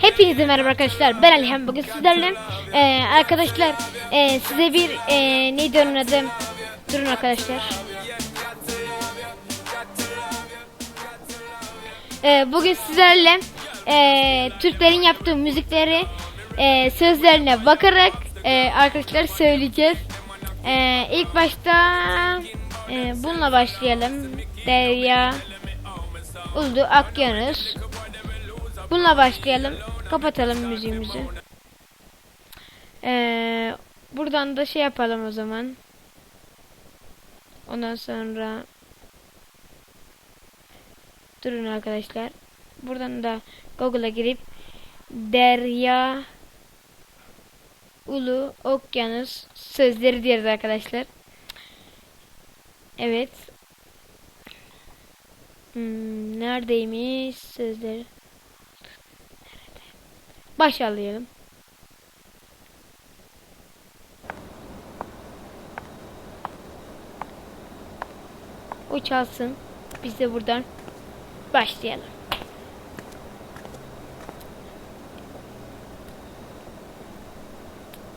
Hepinize merhaba arkadaşlar. Ben Alihan bugün sizlerle Ee, arkadaşlar ee, size bir ee, neydi onun adı? Durun arkadaşlar. Ee, bugün sizlerle ee, Türklerin yaptığı müzikleri ee, sözlerine bakarak ee, arkadaşlar söyleyeceğiz. Ee, ilk başta ee, bununla başlayalım. Derya Uldu Akyanus Bununla başlayalım. Kapatalım müziğimizi. Ee, buradan da şey yapalım o zaman. Ondan sonra durun arkadaşlar. Buradan da Google'a girip Derya Ulu Okyanus sözleri diyoruz arkadaşlar. Evet. Hmm, neredeymiş sözleri? Başlayalım. O çalsın. Biz de buradan başlayalım.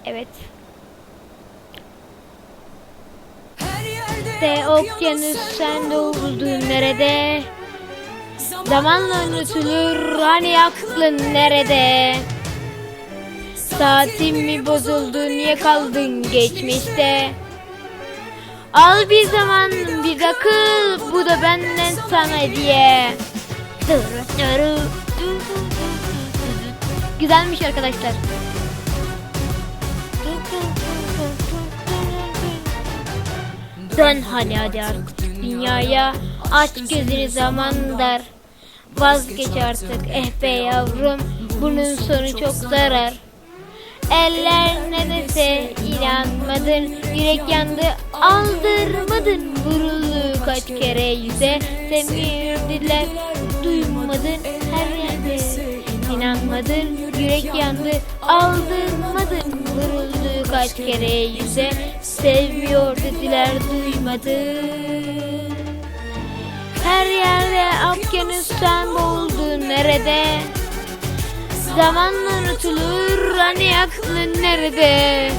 Evet. De okyanus sen doğuldun nerede? Zamanla unutulur hani aklın nerede? Saatin mi bozuldu niye kaldın geçmişte? Al bir zaman bir akıl bu da benden sana diye. Güzelmiş arkadaşlar. Dön hadi hadi artık dünyaya aç gözünü zaman dar. Vazgeç artık eh be yavrum. bunun sonu çok zarar. Eller ne dese inanmadın. Yürek yandı aldırmadın. Vuruldu kaç kere yüze. Semirdiler duymadın. Her yerde inanmadın. Yürek yandı aldırmadın. Vuruldu kaç kere yüze. Sevmiyor dediler duymadın Her yerde okyanustan boğuldu nerede? Zamanla unutulur hani aklın nerede?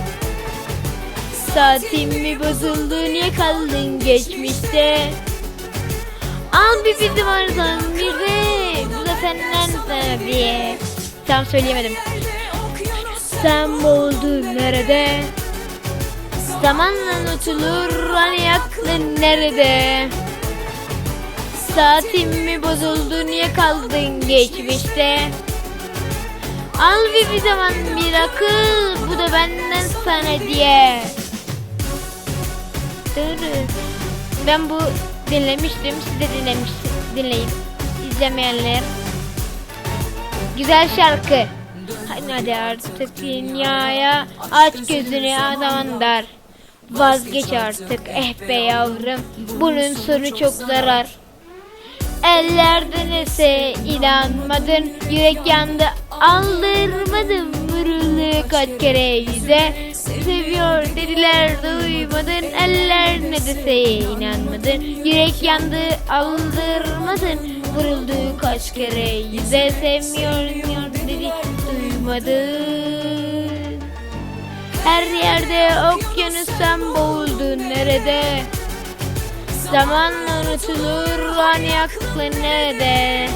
Saatim mi bozuldu niye kaldın geçmişte? Al bir bizim aradan bir de Bu da senden diye Tam söyleyemedim. Sen boğuldun nerede? Zamanla unutulur hani aklın nerede Saatim mi bozuldu niye kaldın geçmişte Al bir, bir zaman bir akıl bu da benden sana diye. Ben bu dinlemiştim siz de dinlemiş dinleyin izlemeyenler. Güzel şarkı. Hadi artık dünyaya aç gözünü adam dar. Vazgeç artık eh be yavrum bunun sonu çok zarar. Ellerden ese inanmadın? Yürek yandı. Aldırmadın Vuruldu kaç kere yüze. Seviyor dediler duymadın. Eller ne dese inanmadın. Yürek yandı aldırmadın. Vuruldu kaç kere yüze. Sevmiyor dedi duymadın. Her yerde okyanustan boğuldun nerede Zamanla unutulur hani aklın nerede?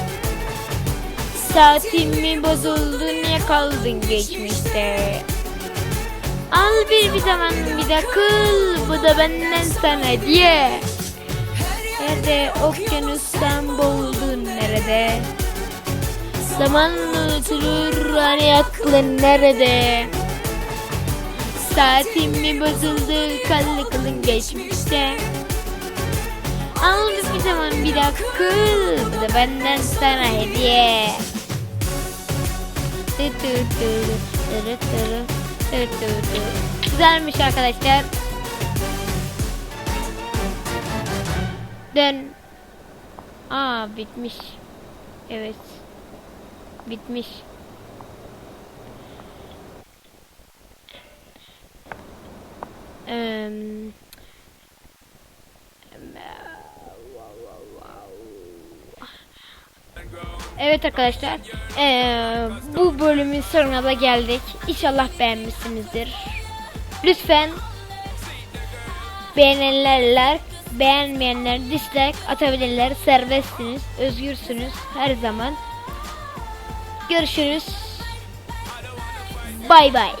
Saatim mi bozuldu niye kaldın geçmişte? Al bir bir zaman bir de kıl bu da benden sana diye. Nerede? Okyanustan boğuldun nerede? Zamanla unutulur hani aklın nerede? Saatim mi bozuldu kaldı kılın geçmişte Al bir zaman bir dakika. Bu da benden sana hediye. Güzelmiş arkadaşlar. Dön. Aa bitmiş. Evet. Bitmiş. Eee Evet arkadaşlar. eee, bu bölümün sonuna da geldik. İnşallah beğenmişsinizdir. Lütfen beğenenlerler, beğenmeyenler dislike atabilirler. Serbestsiniz, özgürsünüz her zaman. Görüşürüz. Bay bay.